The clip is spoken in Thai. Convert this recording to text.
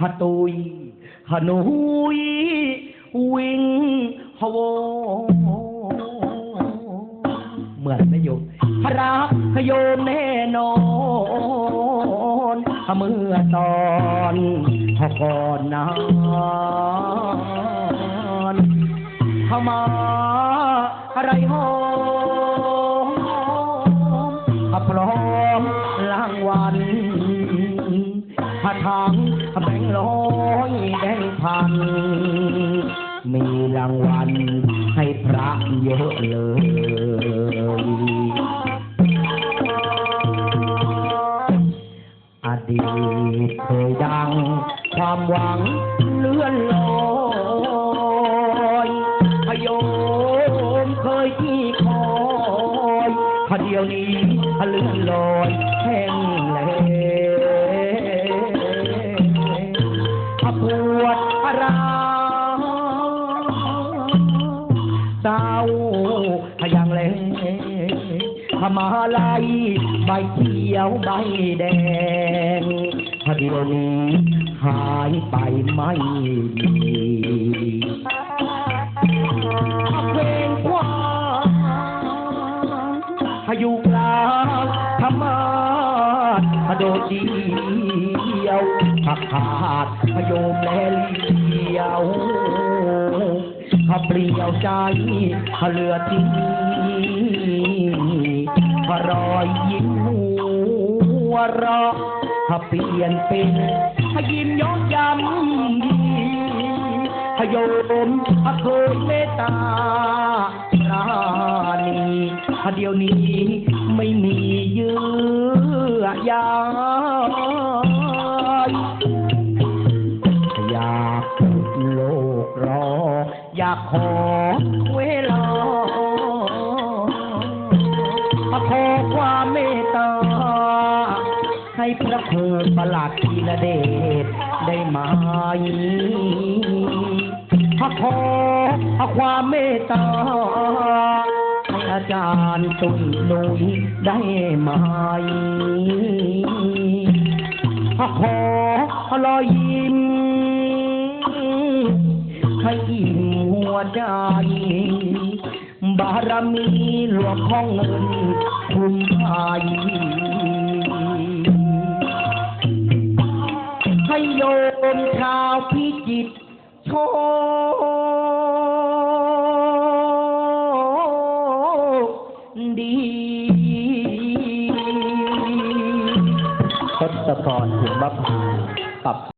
ฮะตุยฮะนุยวิ่งฮโวเหมือนไม่อยู่พระรักโยมแน่นอนเมื่อตอนพอก่อนนานเข้ามาอะไรหอ รางวัลให้พระเยอะเลยอดีตเคยดังความหวังเลื่อนลอยพยมเคยที่คอยพเดียวนี้เลื่อนลอยแห้ง มาลายใบเขียวใบแดงพอเดียวนี้หายไปไม่มีเพลงความพายุกลาธรรมาโดดเดียวหักขาดพโยมแลเลียวข้าเปลี่ยวใจเหลือทิ้ง วเราะข้าเปลี่ยนเป็นข้ายิ้มย้อนยำดีพโยมข้าเคยเมตตารานีข้าเดียวนี้ไม่มีเยื่อใยอยากโลกรอ อยากขอเวลาขอความ ให้พระเพลิงประหลัดทีละเดชได้ไหมขอขอความเมตตาให้อาจารย์ตุนหนุยได้ไหมขอขอรอยยิ้มให้อิ่มหัวใจบารมีหลวงพ่อเงินคุ้มภัย ยมชาวพิจิตรโชคดีทศพรถึงบัพพาปรับ